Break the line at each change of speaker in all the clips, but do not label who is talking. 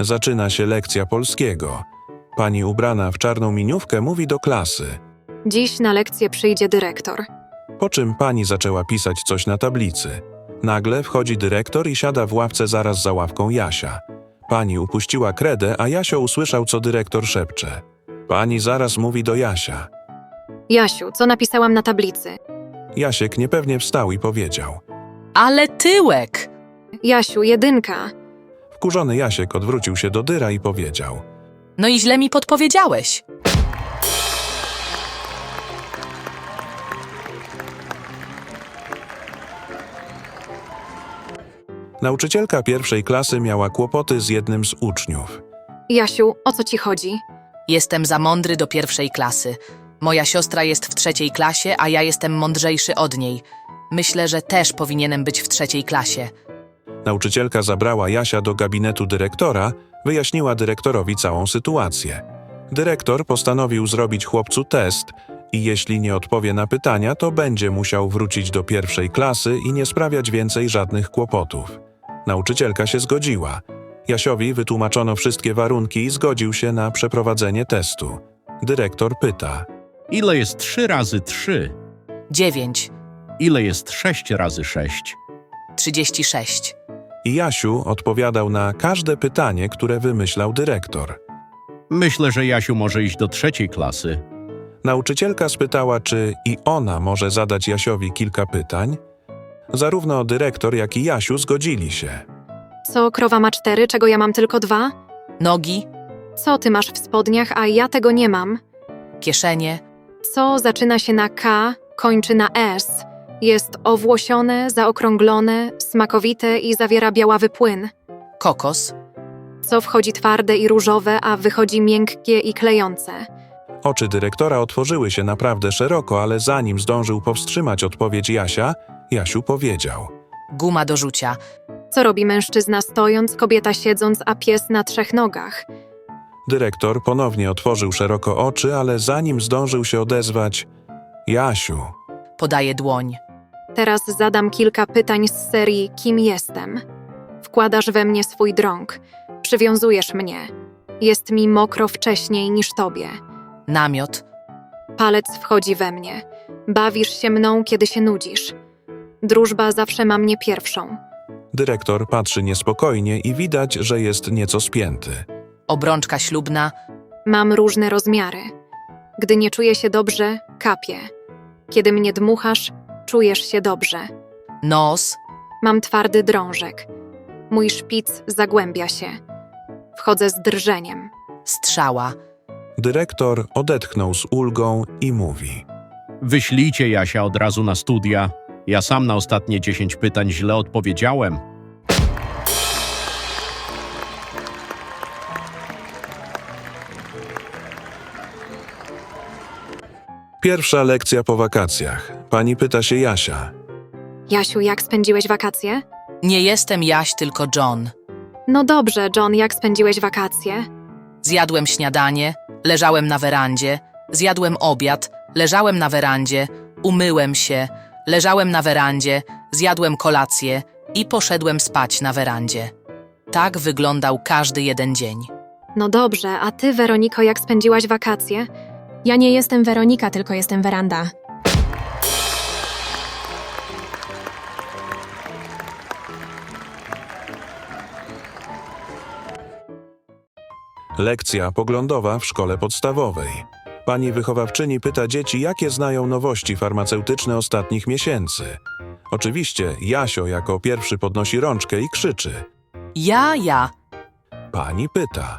Zaczyna się lekcja polskiego. Pani ubrana w czarną miniówkę mówi do klasy.
Dziś na lekcję przyjdzie dyrektor.
Po czym pani zaczęła pisać coś na tablicy. Nagle wchodzi dyrektor i siada w ławce zaraz za ławką Jasia. Pani upuściła kredę, a Jasio usłyszał, co dyrektor szepcze. Pani zaraz mówi do Jasia.
Jasiu, co napisałam na tablicy?
Jasiek niepewnie wstał i powiedział.
Ale tyłek!
Jasiu, jedynka.
Wkurzony Jasiek odwrócił się do dyra i powiedział.
No i źle mi podpowiedziałeś.
Nauczycielka pierwszej klasy miała kłopoty z jednym z uczniów.
Jasiu, o co ci chodzi?
Jestem za mądry do pierwszej klasy. Moja siostra jest w trzeciej klasie, a ja jestem mądrzejszy od niej. Myślę, że też powinienem być w trzeciej klasie.
Nauczycielka zabrała Jasia do gabinetu dyrektora, wyjaśniła dyrektorowi całą sytuację. Dyrektor postanowił zrobić chłopcu test i jeśli nie odpowie na pytania, to będzie musiał wrócić do pierwszej klasy i nie sprawiać więcej żadnych kłopotów. Nauczycielka się zgodziła. Jasiowi wytłumaczono wszystkie warunki i zgodził się na przeprowadzenie testu. Dyrektor pyta.
Ile jest 3 razy 3?
Dziewięć,
Ile jest 6 razy 6?
Trzydzieści sześć.
I Jasiu odpowiadał na każde pytanie, które wymyślał dyrektor.
Myślę, że Jasiu może iść do trzeciej klasy.
Nauczycielka spytała, czy i ona może zadać Jasiowi kilka pytań. Zarówno dyrektor, jak i Jasiu zgodzili się.
Co, krowa ma cztery, czego ja mam tylko dwa?
Nogi,
Co ty masz w spodniach, a ja tego nie mam?
kieszenie,
Co zaczyna się na K, kończy na S? Jest owłosione, zaokrąglone, smakowite i zawiera białawy płyn.
kokos,
Co wchodzi twarde i różowe, a wychodzi miękkie i klejące.
Oczy dyrektora otworzyły się naprawdę szeroko, ale zanim zdążył powstrzymać odpowiedź Jasia, Jasiu powiedział.
guma do rzucia,
Co robi mężczyzna stojąc, kobieta siedząc, a pies na trzech nogach?
Dyrektor ponownie otworzył szeroko oczy, ale zanim zdążył się odezwać, Jasiu,
podaje dłoń.
Teraz zadam kilka pytań z serii Kim jestem? Wkładasz we mnie swój drąg, przywiązujesz mnie. Jest mi mokro wcześniej niż tobie.
Namiot,
Palec wchodzi we mnie. Bawisz się mną, kiedy się nudzisz. Drużba zawsze ma mnie pierwszą.
dyrektor patrzy niespokojnie i widać, że jest nieco spięty.
obrączka ślubna,
Mam różne rozmiary. Gdy nie czuję się dobrze, kapię. Kiedy mnie dmuchasz, czujesz się dobrze.
nos,
Mam twardy drążek. Mój szpic zagłębia się. Wchodzę z drżeniem.
strzała,
Dyrektor odetchnął z ulgą i mówi.
Wyślijcie Jasia od razu na studia. Ja sam na ostatnie 10 pytań źle odpowiedziałem.
Pierwsza lekcja po wakacjach. Pani pyta się Jasia.
Jasiu, jak spędziłeś wakacje?
nie jestem Jaś, tylko John.
No dobrze, John, jak spędziłeś wakacje?
Zjadłem śniadanie, leżałem na werandzie, zjadłem obiad, leżałem na werandzie, umyłem się, leżałem na werandzie, zjadłem kolację i poszedłem spać na werandzie. Tak wyglądał każdy jeden dzień.
No dobrze, a ty, Weroniko, jak spędziłaś wakacje?
Ja nie jestem Weronika, tylko jestem Weranda.
Lekcja poglądowa w szkole podstawowej. Pani wychowawczyni pyta dzieci, jakie znają nowości farmaceutyczne ostatnich miesięcy. Oczywiście Jasio jako pierwszy podnosi rączkę i krzyczy.
Ja, ja,
Pani pyta.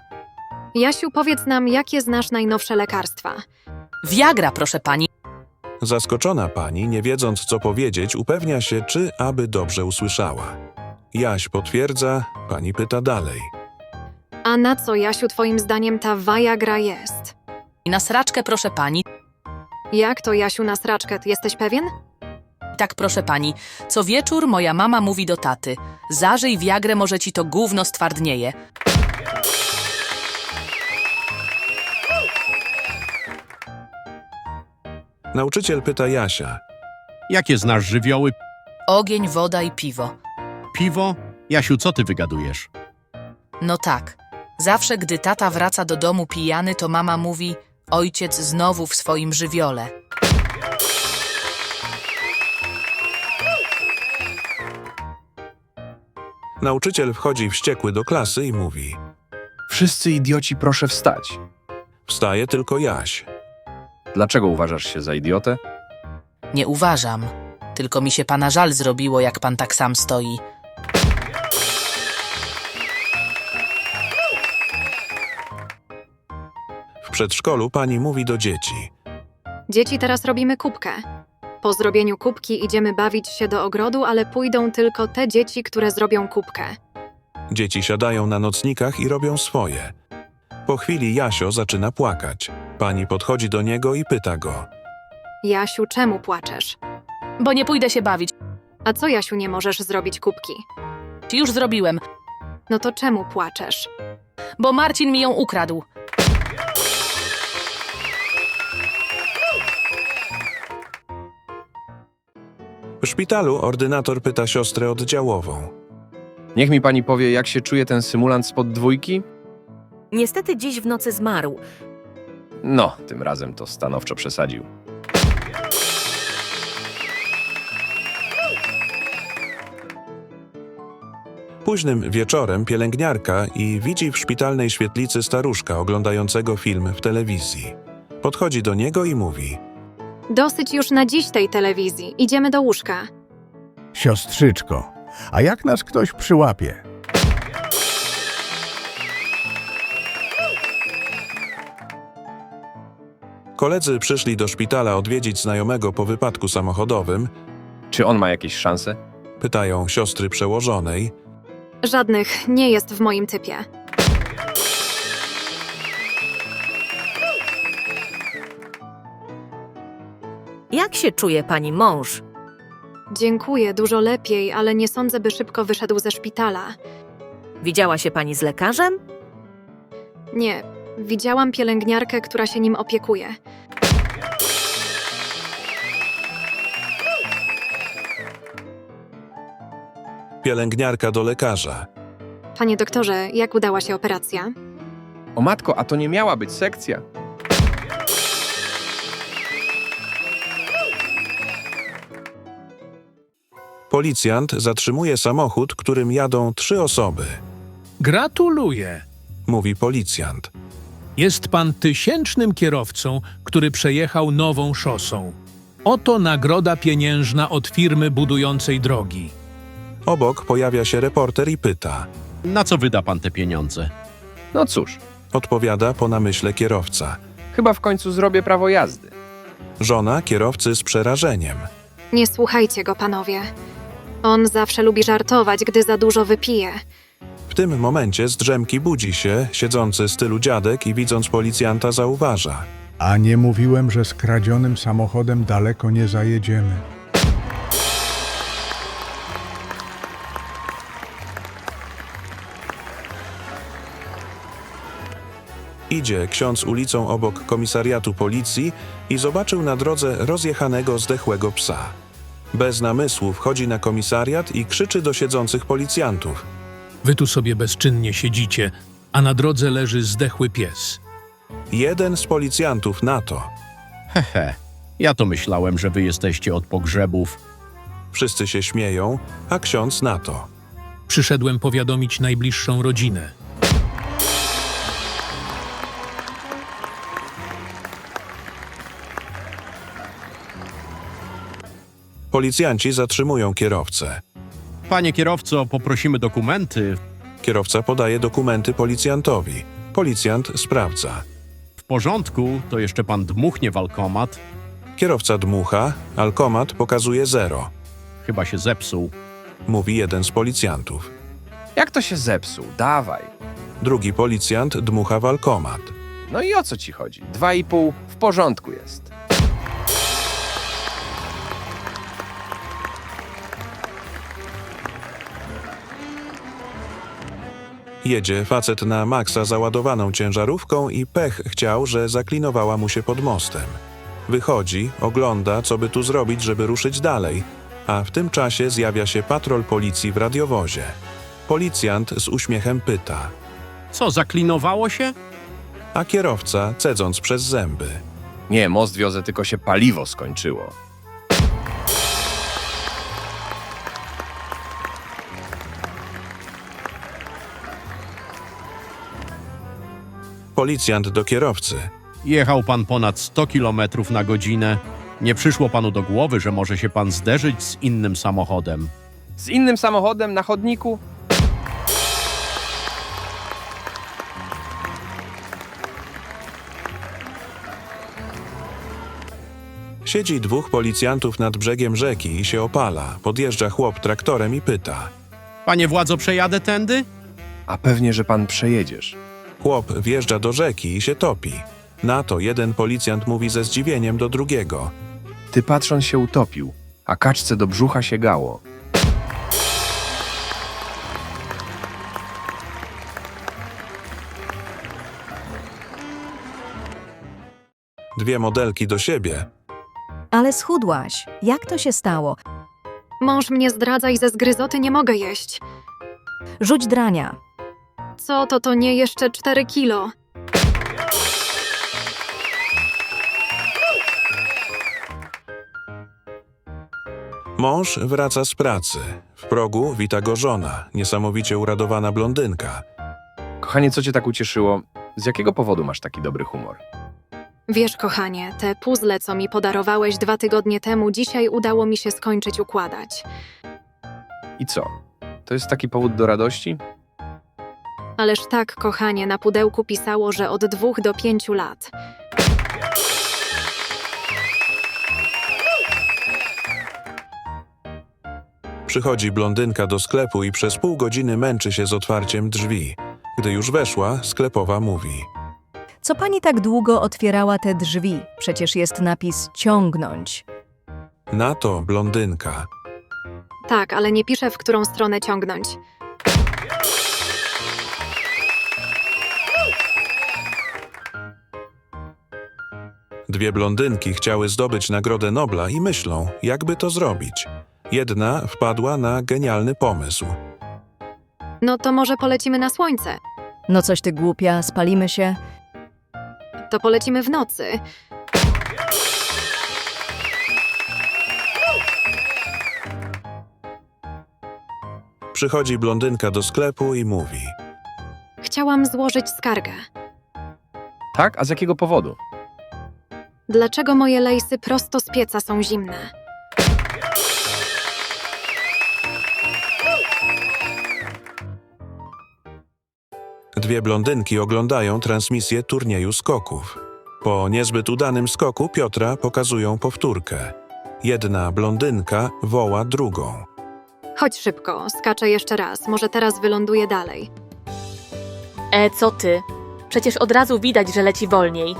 Jasiu, powiedz nam, jakie znasz najnowsze lekarstwa?
Viagra, proszę pani.
Zaskoczona pani, nie wiedząc co powiedzieć, upewnia się, czy aby dobrze usłyszała. Jaś potwierdza, pani pyta dalej.
A na co, Jasiu, twoim zdaniem ta Viagra jest?
Na sraczkę, proszę pani.
Jak to, Jasiu, na sraczkę? Ty Jesteś pewien?
Tak, proszę pani. Co wieczór moja mama mówi do taty. Zażyj Viagrę, może ci to gówno stwardnieje.
Nauczyciel pyta Jasia.
Jakie znasz żywioły?
Ogień, woda i piwo.
Piwo? Jasiu, co ty wygadujesz?
No tak. Zawsze, gdy tata wraca do domu pijany, to mama mówi: Ojciec znowu w swoim żywiole.
Nauczyciel wchodzi wściekły do klasy i mówi:
Wszyscy idioci proszę wstać.
Wstaje tylko Jaś.
Dlaczego uważasz się za idiotę?
Nie uważam. Tylko mi się pana żal zrobiło, jak pan tak sam stoi.
W przedszkolu pani mówi do dzieci.
Dzieci, teraz robimy kubkę. Po zrobieniu kubki idziemy bawić się do ogrodu, ale pójdą tylko te dzieci, które zrobią kubkę.
Dzieci siadają na nocnikach i robią swoje. Po chwili Jasio zaczyna płakać. Pani podchodzi do niego i pyta go.
Jasiu, czemu płaczesz?
Bo nie pójdę się bawić.
A co, Jasiu, nie możesz zrobić kubki?
Już zrobiłem,
No to czemu płaczesz?
bo Marcin mi ją ukradł.
W szpitalu ordynator pyta siostrę oddziałową.
Niech mi pani powie, jak się czuje ten symulant spod dwójki?
Niestety dziś w nocy zmarł.
No, tym razem to stanowczo przesadził.
Późnym wieczorem pielęgniarka i widzi w szpitalnej świetlicy staruszka oglądającego film w telewizji. Podchodzi do niego i mówi:
Dosyć już na dziś tej telewizji. Idziemy do łóżka.
Siostrzyczko, a jak nas ktoś przyłapie?
Koledzy przyszli do szpitala odwiedzić znajomego po wypadku samochodowym.
Czy on ma jakieś szanse?
Pytają siostry przełożonej.
Żadnych nie jest w moim typie.
Jak się czuje pani mąż?
Dziękuję, dużo lepiej, ale nie sądzę, by szybko wyszedł ze szpitala.
Widziała się pani z lekarzem?
Nie, widziałam pielęgniarkę, która się nim opiekuje.
Pielęgniarka do lekarza.
Panie doktorze, jak udała się operacja?
O matko, a to nie miała być sekcja.
Policjant zatrzymuje samochód, którym jadą trzy osoby.
Gratuluję.
Mówi policjant.
Jest pan tysięcznym kierowcą, który przejechał nową szosą. Oto nagroda pieniężna od firmy budującej drogi.
Obok pojawia się reporter i pyta.
Na co wyda pan te pieniądze?
No cóż,
Odpowiada po namyśle kierowca.
chyba w końcu zrobię prawo jazdy.
Żona kierowcy z przerażeniem.
Nie słuchajcie go, panowie. On zawsze lubi żartować, gdy za dużo wypije.
W tym momencie z drzemki budzi się, siedzący z tylu dziadek i widząc policjanta zauważa.
A nie mówiłem, że skradzionym samochodem daleko nie zajedziemy.
Idzie ksiądz ulicą obok komisariatu policji i zobaczył na drodze rozjechanego, zdechłego psa. Bez namysłu wchodzi na komisariat i krzyczy do siedzących policjantów.
Wy tu sobie bezczynnie siedzicie, a na drodze leży zdechły pies.
Jeden z policjantów na to.
Hehe, ja to myślałem, że wy jesteście od pogrzebów.
Wszyscy się śmieją, a ksiądz na to.
Przyszedłem powiadomić najbliższą rodzinę.
Policjanci zatrzymują kierowcę.
Panie kierowco, poprosimy dokumenty.
Kierowca podaje dokumenty policjantowi. Policjant sprawdza.
W porządku, to jeszcze pan dmuchnie w alkomat.
Kierowca dmucha, alkomat pokazuje zero.
Chyba się zepsuł.
Mówi jeden z policjantów.
Jak to się zepsuł? Dawaj.
Drugi policjant dmucha w alkomat.
No i o co ci chodzi? Dwa i pół w porządku jest.
Jedzie facet na maksa załadowaną ciężarówką i pech chciał, że zaklinowała mu się pod mostem. Wychodzi, ogląda, co by tu zrobić, żeby ruszyć dalej, a w tym czasie zjawia się patrol policji w radiowozie. Policjant z uśmiechem pyta.
Co, zaklinowało się?
A kierowca, cedząc przez zęby.
Nie, most wiozę, tylko się paliwo skończyło.
Policjant do kierowcy.
Jechał pan ponad 100 km na godzinę. Nie przyszło panu do głowy, że może się pan zderzyć z innym samochodem.
Z innym samochodem na chodniku?
Siedzi dwóch policjantów nad brzegiem rzeki i się opala. Podjeżdża chłop traktorem i pyta.
Panie władzo, przejadę tędy?
A pewnie, że pan przejedziesz.
Chłop wjeżdża do rzeki i się topi. Na to jeden policjant mówi ze zdziwieniem do drugiego.
Ty patrząc się utopił, a kaczce do brzucha sięgało.
Dwie modelki do siebie.
Ale schudłaś. Jak to się stało?
Mąż mnie zdradza i ze zgryzoty nie mogę jeść.
Rzuć drania.
Co to to nie jeszcze 4 kilo?
Mąż wraca z pracy. W progu wita go żona, niesamowicie uradowana blondynka.
Kochanie, co cię tak ucieszyło? Z jakiego powodu masz taki dobry humor?
Wiesz, kochanie, te puzzle, co mi podarowałeś dwa tygodnie temu, dzisiaj udało mi się skończyć układać.
I co? To jest taki powód do radości?
Ależ tak, kochanie, na pudełku pisało, że od dwóch do pięciu lat.
Przychodzi blondynka do sklepu i przez pół godziny męczy się z otwarciem drzwi. Gdy już weszła, sklepowa mówi.
Co pani tak długo otwierała te drzwi? Przecież jest napis ciągnąć.
Na to blondynka.
Tak, ale nie piszę, w którą stronę ciągnąć.
Dwie blondynki chciały zdobyć Nagrodę Nobla i myślą, jakby to zrobić. Jedna wpadła na genialny pomysł.
No to może polecimy na słońce.
No coś ty głupia, spalimy się.
To polecimy w nocy.
Przychodzi blondynka do sklepu i mówi.
Chciałam złożyć skargę.
Tak? A z jakiego powodu?
Dlaczego moje lejsy prosto z pieca są zimne?
Dwie blondynki oglądają transmisję turnieju skoków. Po niezbyt udanym skoku Piotra pokazują powtórkę. Jedna blondynka woła drugą.
Chodź szybko, skaczę jeszcze raz, może teraz wyląduję dalej.
E, co ty? Przecież od razu widać, że leci wolniej.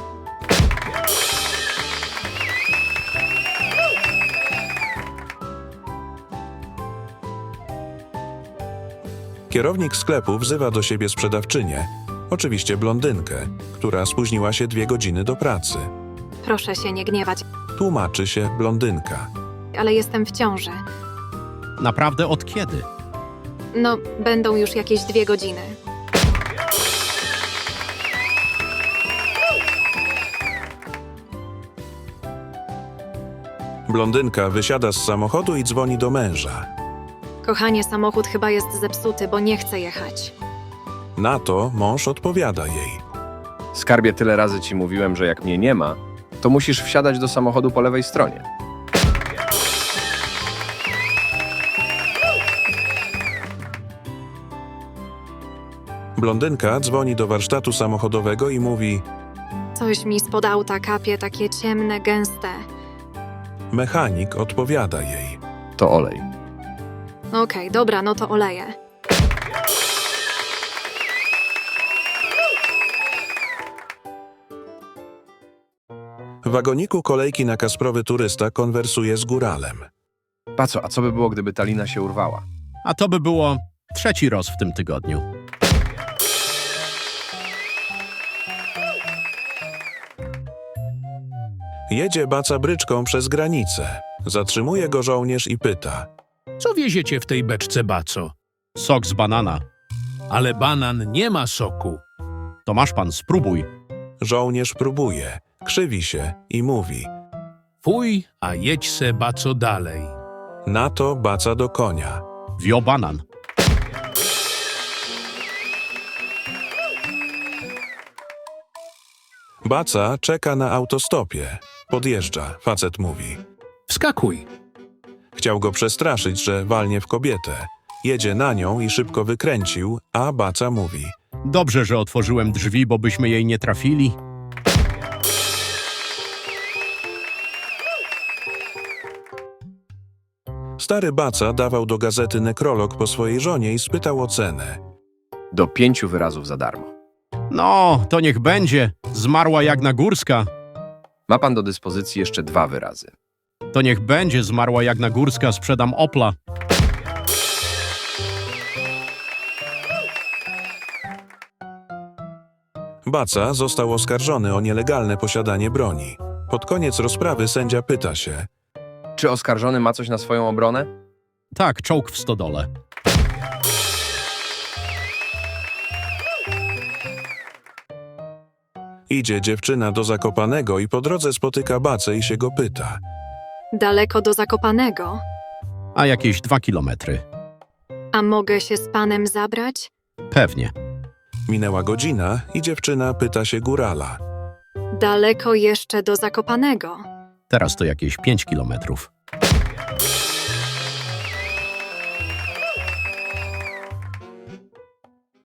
Kierownik sklepu wzywa do siebie sprzedawczynię, oczywiście blondynkę, która spóźniła się dwie godziny do pracy.
Proszę się nie gniewać,
Tłumaczy się blondynka.
ale jestem w ciąży.
Naprawdę od kiedy?
No, będą już jakieś dwie godziny.
Blondynka wysiada z samochodu i dzwoni do męża.
Kochanie, samochód chyba jest zepsuty, bo nie chcę jechać.
Na to mąż odpowiada jej.
Skarbie, tyle razy ci mówiłem, że jak mnie nie ma, to musisz wsiadać do samochodu po lewej stronie.
Blondynka dzwoni do warsztatu samochodowego i mówi:
Coś mi spod auta kapie, takie ciemne, gęste.
Mechanik odpowiada jej.
To olej.
Okej, dobra, no to oleję.
W wagoniku kolejki na Kasprowy turysta konwersuje z góralem.
Paco, a co by było, gdyby ta lina się urwała?
A to by było trzeci roz w tym tygodniu.
Jedzie baca bryczką przez granicę. Zatrzymuje go żołnierz i pyta.
Co wieziecie w tej beczce, baco?
Sok z banana.
Ale banan nie ma soku.
To masz pan, spróbuj.
Żołnierz próbuje, krzywi się i mówi.
Fuj, a jedź se baco dalej.
Na to baca do konia.
Wio banan.
Baca czeka na autostopie. Podjeżdża, facet mówi.
Wskakuj.
Chciał go przestraszyć, że walnie w kobietę. Jedzie na nią i szybko wykręcił, a baca mówi.
Dobrze, że otworzyłem drzwi, bo byśmy jej nie trafili.
Stary baca dawał do gazety nekrolog po swojej żonie i spytał o cenę.
Do pięciu wyrazów za darmo.
No, to niech będzie. Zmarła Jagna Górska.
Ma pan do dyspozycji jeszcze dwa wyrazy.
To niech będzie. Zmarła Jagna Górska. Sprzedam Opla.
Baca został oskarżony o nielegalne posiadanie broni. Pod koniec rozprawy sędzia pyta się.
Czy oskarżony ma coś na swoją obronę?
Tak, czołg w stodole.
Idzie dziewczyna do Zakopanego i po drodze spotyka Bacę i się go pyta.
Daleko do Zakopanego.
A jakieś dwa kilometry.
A mogę się z panem zabrać?
Pewnie.
Minęła godzina i dziewczyna pyta się górala.
Daleko jeszcze do Zakopanego.
Teraz to jakieś pięć kilometrów.